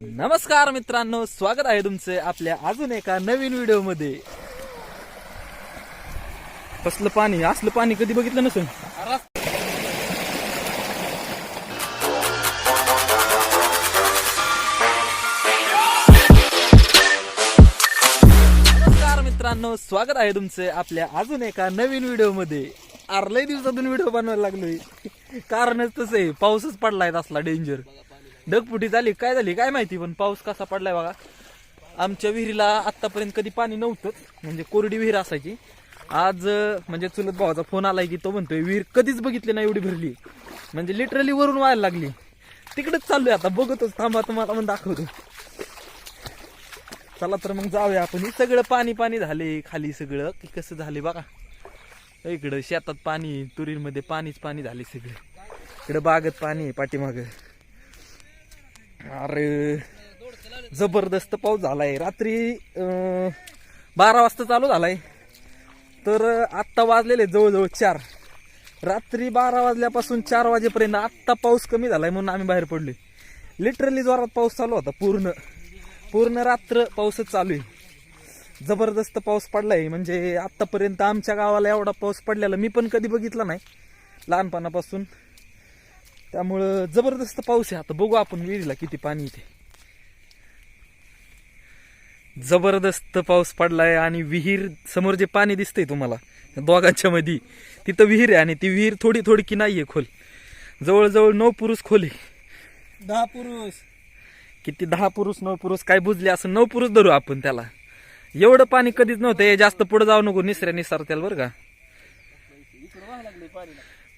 नमस्कार मित्रांनो स्वागत आहे तुमचे आपल्या अजून एका नवीन व्हिडिओमध्ये कसलं पाणी? असलं पाणी कधी बघितलं नसून नमस्कार मित्रांनो स्वागत आहे तुमचे आपल्या अजून एका नवीन व्हिडिओमध्ये अर्लय दिवसातून व्हिडिओ बनवायला लागलोय. कारणच तसं आहे पाऊसच पडलाय असला डेंजर ढगफुटी झाली काय झाली काय माहिती पण पाऊस कसा पडलाय बघा. आमच्या विहिरीला आतापर्यंत कधी पाणी नव्हतं म्हणजे कोरडी विहीर असायची. आज म्हणजे चुलत भावाचा फोन आलाय की तो म्हणतोय विहीर कधीच बघितली नाही एवढी भरली. म्हणजे लिटरली वरून व्हायला लागली. तिकडेच चाललोय आता बघतोच थांबा तुम्हाला पण दाखवतो. चला तर मग जाऊया आपण. हे सगळं पाणी पाणी झाले खाली सगळं. की कसं झाले बघा. इकडं शेतात पाणी तुरीमध्ये पाणीच पाणी झाले सगळं. इकडं बागत पाणी आहे पाठीमाग. अरे जबरदस्त पाऊस झालाय. रात्री बारा वाजता चालू झालाय. तर आत्ता वाजलेले जवळजवळ चार. रात्री बारा वाजल्यापासून चार वाजेपर्यंत आत्ता पाऊस कमी झालाय म्हणून आम्ही बाहेर पडलोय. लिटरली जोरात पाऊस चालू होता पूर्ण. पूर्ण रात्र पाऊसच चालू आहे. जबरदस्त पाऊस पडलाय. म्हणजे आतापर्यंत आमच्या गावाला एवढा पाऊस पडलेला मी पण कधी बघितला नाही लहानपणापासून. त्यामुळं जबरदस्त पाऊस आहे. आता बघू आपण विहिरीला किती पाणी येते. जबरदस्त पाऊस पडलाय आणि विहीर समोर जे पाणी दिसतंय तुम्हाला दोघांच्या मध्ये तिथं विहीर आहे आणि ती विहीर थोडी थोडी की नाहीये खोल. जवळजवळ नऊ पुरुष खोल आहे. दहा पुरुष. किती दहा पुरुष नऊ पुरुष काय बुजले असं नऊ पुरुष धरू आपण त्याला. एवढं पाणी कधीच नव्हतं हे जास्त पुढे जाऊ नको निसऱ्या निसार त्याला बरं का.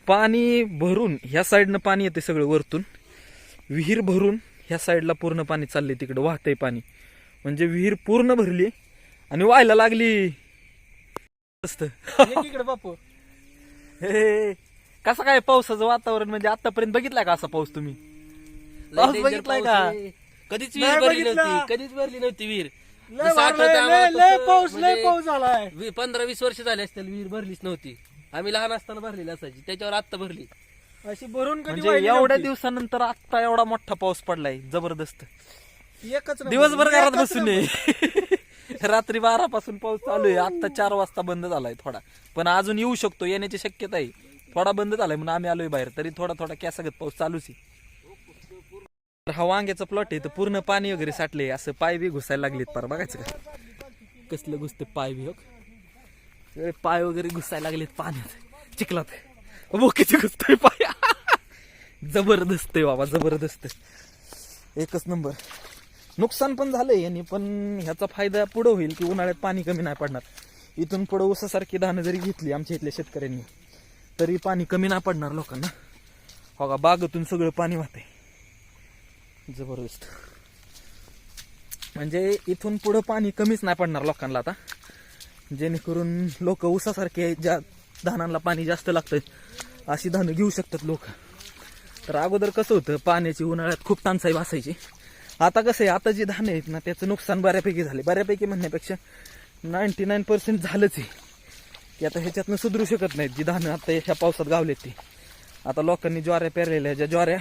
पाणी भरून ह्या साईडनं पाणी येते सगळं वरतून. विहीर भरून ह्या साईडला पूर्ण पाणी चाललंय तिकडं वाहतंय पाणी. म्हणजे विहीर पूर्ण भरली आणि व्हायला लागली. इकडे बापू. हे कसं काय पावसाचं वातावरण? म्हणजे आतापर्यंत बघितलाय का असा पाऊस तुम्ही? पाऊस बघितलाय का? कधीच विहीर भरली. नव्हती कधीच भरली नव्हती विहीर. पाऊस लय म्हणजे पाऊस झालाय. पंधरा वीस वर्ष झाले असतील विहीर भरलीच नव्हती. आम्ही लहान असताना भरलेली असायची त्याच्यावर आत्ता भरली. अशी भरून कधी म्हणजे वाहिली एवढ्या नव्हती. दिवसानंतर आता एवढा मोठा पाऊस पडलाय जबरदस्त. एकच नंबर. दिवसभर घरात बसून ये. रात्री बारा पासून पाऊस चालू आहे. आता चार वाजता बंद झालाय थोडा. पण अजून येऊ शकतो येण्याची शक्यता आहे. थोडा बंद झालाय म्हणून आम्ही आलोय बाहेर. तरी थोडा थोडा कॅसागत पाऊस चालूच आहे. तर हा वांग्याचा प्लॉट आहे. तर पूर्ण पाणी वगैरे साठले असं पाय बी घुसायला लागलेत पार. बघायचं का? कसलं घुसते पाय बी हो? पाय वगैरे घुसायला लागलेत पाण्यात. चिखलात बघ किती घुसतोय पाय. जबरदस्त आहे बाबा जबरदस्त एकच नंबर. नुकसान पण झालंय यांनी पण ह्याचा फायदा पुढं होईल की उन्हाळ्यात पाणी कमी नाही पडणार. इथून पुढं ऊसासारखी धानं जरी घेतली आमच्या इथल्या शेतकऱ्यांनी तरी पाणी कमी नाही पडणार लोकांना. हो का बागेतून सगळं पाणी वाहते जबरदस्त. म्हणजे इथून पुढं पाणी कमीच नाही पडणार लोकांना आता. जेणेकरून लोक ऊसासारखे ज्या धानांना पाणी जास्त लागतं अशी धानं घेऊ शकतात लोक. तर अगोदर कसं होतं पाण्याची उन्हाळ्यात खूप टंचाई भासायची. आता कसं आहे आता जी धानं आहेत ना त्याचं नुकसान बऱ्यापैकी झाले बऱ्यापैकी म्हणण्यापेक्षा नाईन्टी नाईन पर्सेंट झालंच आहे. की आता ह्याच्यातनं सुधरू शकत नाहीत जी धानं आता ह्या पावसात गावलेत ती. आता लोकांनी ज्वाऱ्या पेरलेल्या ज्या ज्वाऱ्या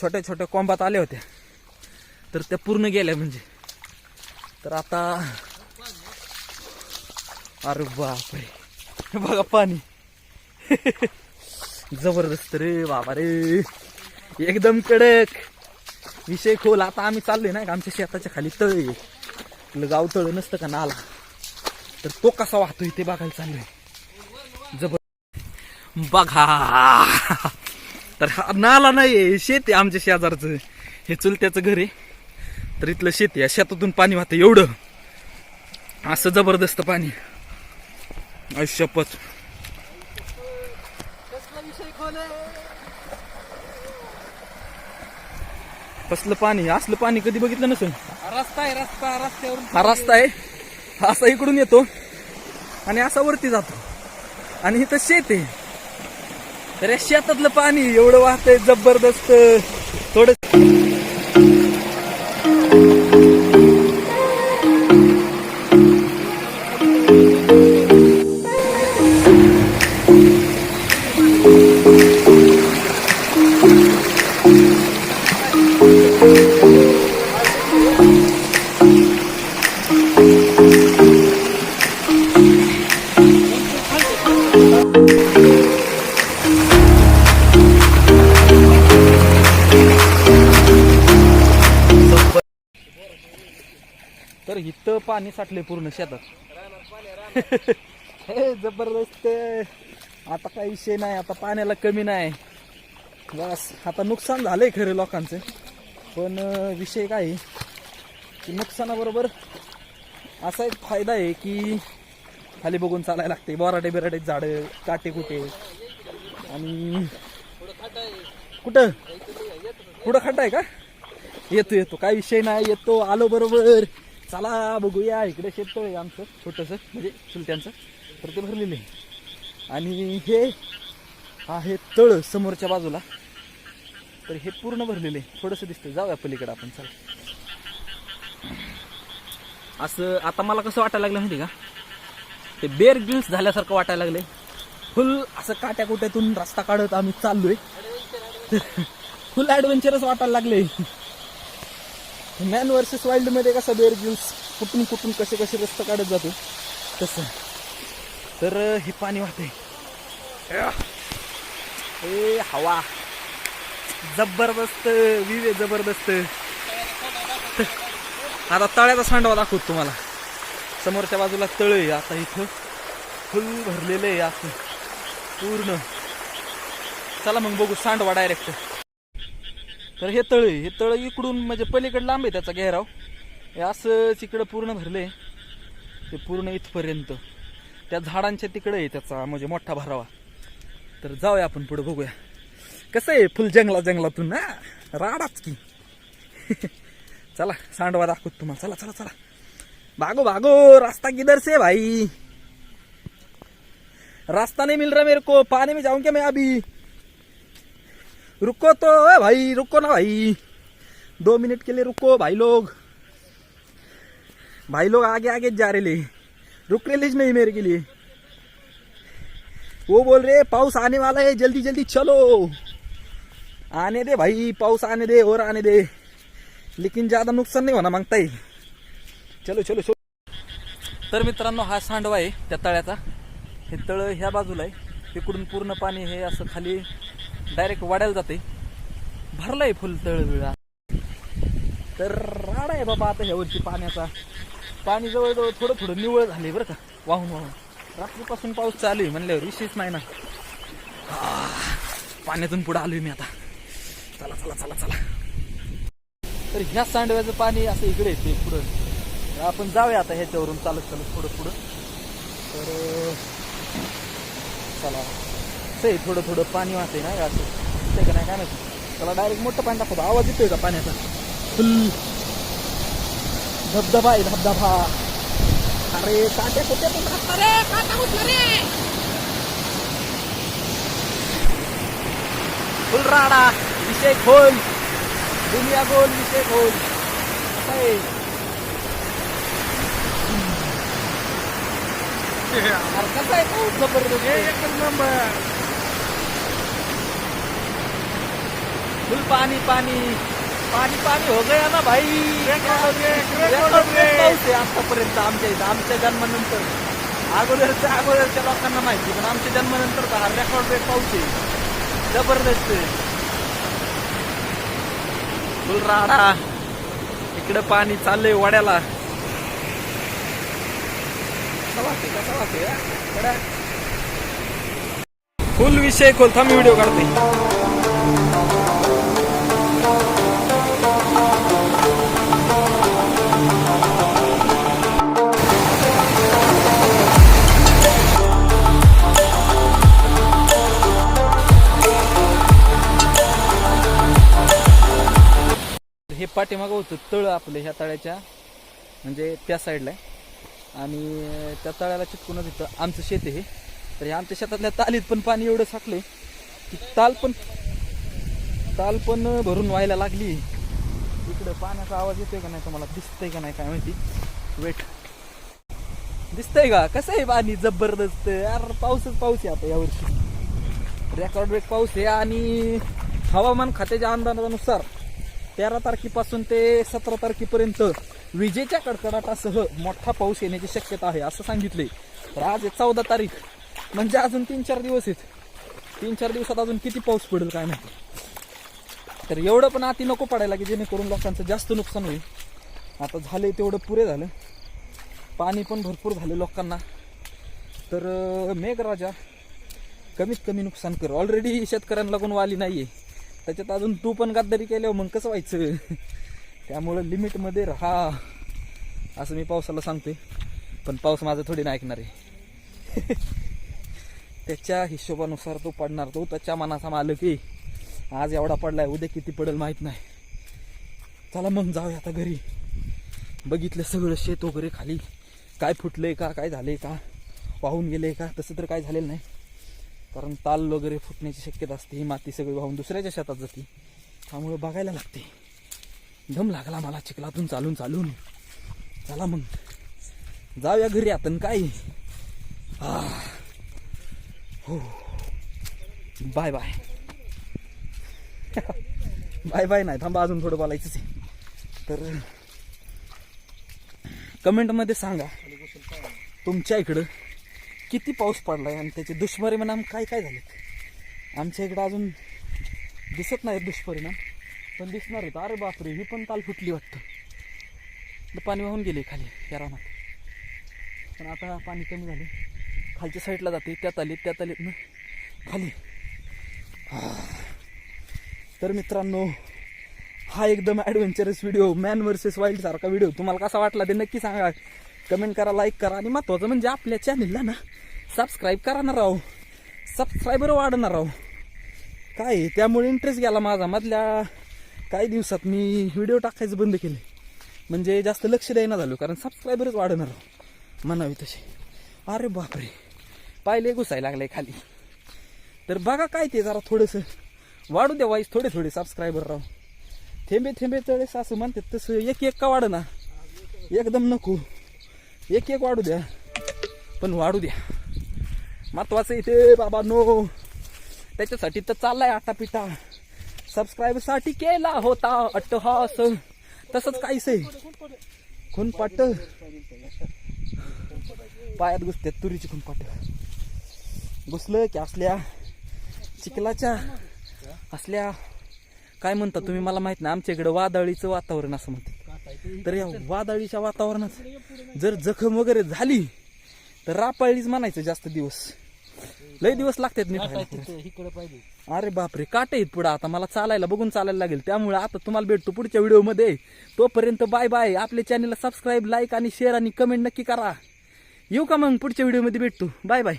छोट्या छोट्या कोंबात आल्या होत्या तर त्या पूर्ण गेल्या म्हणजे. तर आता अरे बापरे. बघा पाणी. जबरदस्त रे बाबा रे. एकदम कडक. विषय खोल. आता आम्ही चाललोय ना आमच्या शेताच्या खाली तळ आहे. आपलं गाव तळ नसतं का नाला? तर तो कसा वाहतोय ते बघायला चाललोय. जबर बघा. तर हा नाला नाही शेती आहे आमच्या शेजारचं. हे चुलत्याचं घर आहे. तर इथलं शेती या शेतातून पाणी वाहतं एवढं. असं जबरदस्त पाणी. आयुष्यपत कसला पाणी? असलं पाणी कधी बघितलं नसेल? रस्ता आहे रस्ता रस्त्यावरून हा रस्ता आहे. हा असा इकडून येतो आणि असा वरती जातो. आणि इथं शेत आहे. तर या शेतातलं पाणी एवढं वाहतंय जबरदस्त. तर इथं पाणी साठले पूर्ण शेतात. हे जबरदस्त आता काही विषय नाही आता पाण्याला कमी नाही. बस आता नुकसान झालंय खरं लोकांचं. पण विषय काय आहे की नुकसानाबरोबर असा एक फायदा आहे की खाली बघून चालायला लागते. बोराटे बिराटे झाडं काटे कुटे. आणि कुठं? कुठं खड्डा आहे का? येतो येतो. काय विषय नाही. येतो आलो बरोबर. चला बघूया. इकडे शेत आहे आमचं छोटंसं म्हणजे चुलत्यांचं तर ते भरलेलं आहे. आणि हे आहे तळ समोरच्या बाजूला. तर हे पूर्ण भरलेले आहे. थोडंसं दिसतंय. जाऊया पलीकडे आपण चला. असं आता मला कसं वाटायला लागलं माहिती का? ते बेर गिल्स झाल्यासारखं वाटायला लागले फुल असं काट्या कुट्यातून रस्ता काढत आम्ही चाललोय. फुल ॲडव्हेंचरच वाटायला लागले मॅन वर्सेस वाईल्डमध्ये कसं बेर गिल्स कुठून कुठून कसे कसे रस्ता काढत जातो तसं. तर हे पाणी वाहते ए हवा. जबरदस्त विवे जबरदस्त. आता तळ्याचा सांडवा दाखवतो तुम्हाला. समोरच्या बाजूला तळ आहे आता इथं फुल भरलेलं आहे असं पूर्ण. चला मग बघू सांडवा डायरेक्ट तर हे तळ आहे हे तळ इकडून म्हणजे पलीकडे लांब आहे त्याचा घेराव. हे असंच इकडं पूर्ण भरले ते पूर्ण इथपर्यंत. त्या झाडांच्या तिकडे आहे त्याचा म्हणजे मोठा भरावा. तर जाऊया आपण पुढे बघूया. कसं फुल जंगला जंगलातून ना? राडाच की. चला, सांडवा दाखवत तुम्हाला. चला चला चला. भागो भागो. रास्ता किधर से भाई? रास्ता नहीं मिल रहा मेरे को. पानी में जाऊँ क्या मैं अभी? रुको तो ए भाई, रुको ना भाई. दो मिनट के लिए रुको, भाई लोग. भाई लोग आगे आगे जा रहे ले. रुक रहे लीज नहीं मेरे के लिए. वो बोल रहे, पाउस आने वाला है. जल्दी जल्दी चलो. आने दे भाई पाउस आने दे और आने दे। लेकिन ज्यादा नुकसान नाही होणार मागता येईल चलो चलो चलो। तर मित्रांनो हा सांडवा आहे त्या तळ्याचा. हे तळ ह्या बाजूला आहे. तिकडून पूर्ण पाणी हे असं खाली डायरेक्ट वाढायला जाते भरलंय फुल तळ बिळा. तर राडा आहे बाबा आता ह्यावरची पाण्याचा. पाणी जवळजवळ थोडं थोडं निवळ झाले बरं का. वाहून वाहून. रात्रीपासून पाऊस चालू आहे म्हणल्यावर विशेष नाही ना. पाण्यातून पुढं आलोय मी आता. चला चला चला. चला तर ह्या सांडव्याचं पाणी असं इकडे येते पुढं. आपण जाऊया आता ह्याच्यावरून चालत चालत पुढं पुढं. तर चला. आहे थोडं थोडं पाणी वाहते ना असं. दिसतंय का नाही काय माहिती. त्याला डायरेक्ट मोठं पाणी दाखवतो. आवाज येतोय का पाण्याचा? फुल. धबधबा आहे धबधबा. अरे काट्या कुठे फुल राडा. विषय खोल. दुनिया गोल विषय खोल. असं आहे अरे कसं आहे पाऊस जबरदस्त एकच नंबर. फुल पानी पानी पाणी पाणी हो गया ना भाई? पाऊस आहे आतापर्यंत आमच्या इथं आमच्या जन्मानंतर. अगोदरच्या अगोदरच्या लोकांना माहिती पण आमच्या जन्मानंतर हा रेकॉर्ड ब्रेक पाऊस आहे. जबरदस्त आहे. फुल राडा इकडं पाणी चाललंय वड्याला. फुल विषय खोल थांब व्हिडिओ काढते. पाठीमागं होतं तळ आपलं ह्या तळ्याच्या म्हणजे त्या साईडला. आणि त्या तळ्याला चिटकूनच इथं आमचं शेत आहे. हे. तर हे आमच्या शेतातल्या तालीत पण पाणी एवढं साठलंय की ताल पण ताल पण भरून व्हायला लागली. इकडं पाण्याचा आवाज येतोय का नाही तुम्हाला? दिसतंय का नाही काय माहिती? वेट दिसतंय का? कसं आहे पाणी? जबरदस्त. यार पाऊसच पाऊस आहे आता यावर्षी रेकॉर्ड ब्रेक पाऊस आहे आणि हवामान खात्याच्या अंदाजानुसार तेरा तारखेपासून ते सतरा तारखेपर्यंत विजेच्या कडकडाटासह मोठा पाऊस येण्याची शक्यता आहे असं सांगितले तर आज आहे चौदा तारीख. म्हणजे अजून तीन चार दिवस आहेत. तीन चार दिवसात अजून किती पाऊस पडेल काय माहिती. तर एवढं पण अति नको पडायला की जेणेकरून लोकांचं जास्त नुकसान होईल. आता झाले तेवढं पुरे झालं. पाणी पण भरपूर झालं लोकांना. तर मेघराजा कमीत कमी नुकसान कर. ऑलरेडी शेतकऱ्यांना लागून वाली नाही आहे त्याच्यात अजून तू पण गद्दारी केल्यावर मग कसं व्हायचं? त्यामुळं लिमिटमध्ये राहा. असं मी पावसाला सांगतोय. पण पाऊस माझं थोडी नाही ऐकणार आहे. त्याच्या हिशोबानुसार तो पडणार तो त्याच्या मनाचा आलं की आज एवढा पडलाय उद्या किती पडेल माहीत नाही. चला मग जाऊया आता घरी. बघितलं सगळं शेत वगैरे खाली. काय फुटलंय का काय झालंय का? वाहून गेलंय का? तसं तर काय झालेलं नाही. कारण ताल वगैरे फुटण्याची शक्यता असते ही माती सगळी वाहून दुसऱ्याच्या शेतात जाते. त्यामुळे बघायला लागते. दम लागला मला चिखलातून चालून चालून. चला मग. जाऊया घरी आता काय? हो. Bye bye. बाय बाय नाही थांबा अजून थोडं बोलायचंच आहे. तर कमेंटमध्ये सांगा तुमच्या इकडं किती पाऊस पडलाय आणि त्याचे दुष्परिणाम काय काय झालेत आमच्या इकडं अजून दिसत नाहीत दुष्परिणाम पण दिसणार होतं अरे बापरे ही पण ताल फुटली वाटतं. पाणी वाहून गेले खाली या रानात. पण आता पाणी कमी झाले खालच्या साईडला जाते त्यात आली त्यात आलीत ना खाली. तर मित्रांनो हा एकदम adventurous video man versus wild सारखा व्हिडिओ तुम्हाला कसा वाटला ते नक्की सांगा. कमेंट करा लाईक करा. आणि महत्त्वाचं म्हणजे आपल्या चॅनलला ना सबस्क्राईब करा ना राव. सबस्क्रायबर वाढणार राहू काय त्यामुळे इंटरेस्ट गेला माझा. मधल्या काही दिवसात मी व्हिडिओ टाकायचं बंद केले म्हणजे जास्त लक्ष द्यायला झालो कारण सबस्क्रायबरच वाढणार राव. म्हणावी तसे अरे बापरे. पाहिले घुसायला लागले खाली. तर बघा काय ते जरा थोडंसं. वाढू द्या वाईस थोडे थोडे सबस्क्रायबर राहू थेंबे थेंबे तळेस असं म्हणतात तसं एक एक का वाढ ना एकदम नको. एक एक वाढू द्या. पण वाढू द्या. महत्वाचं इथे बाबा नो त्याच्यासाठी तर चाललाय आता पिटा सबस्क्राईबसाठी केला होता अट्टहास. तसंच काहीच आहे. खूनपाट. पायात घुसतात तुरीची खुनपाट. घुसलं की असल्या चिखलाच्या असल्या काय म्हणता तुम्ही मला माहीत नाही. आमच्या इकडं वादळीचं वातावरण असं म्हणते तर या वादळीच्या वातावरणात जर जखम वगैरे झाली तर रापाळीच म्हणायचं जास्त दिवस. लय दिवस लागतात पाहिजे. अरे बापरे काटे आहेत पुढं. आता मला चालायला बघून चालायला लागेल. त्यामुळे आता तुम्हाला भेटतो पुढच्या व्हिडिओमध्ये. तोपर्यंत बाय बाय आपल्या चॅनलला सबस्क्राईब लाईक आणि शेअर आणि कमेंट नक्की करा. येऊ का मग पुढच्या व्हिडिओमध्ये भेटतो. Bye bye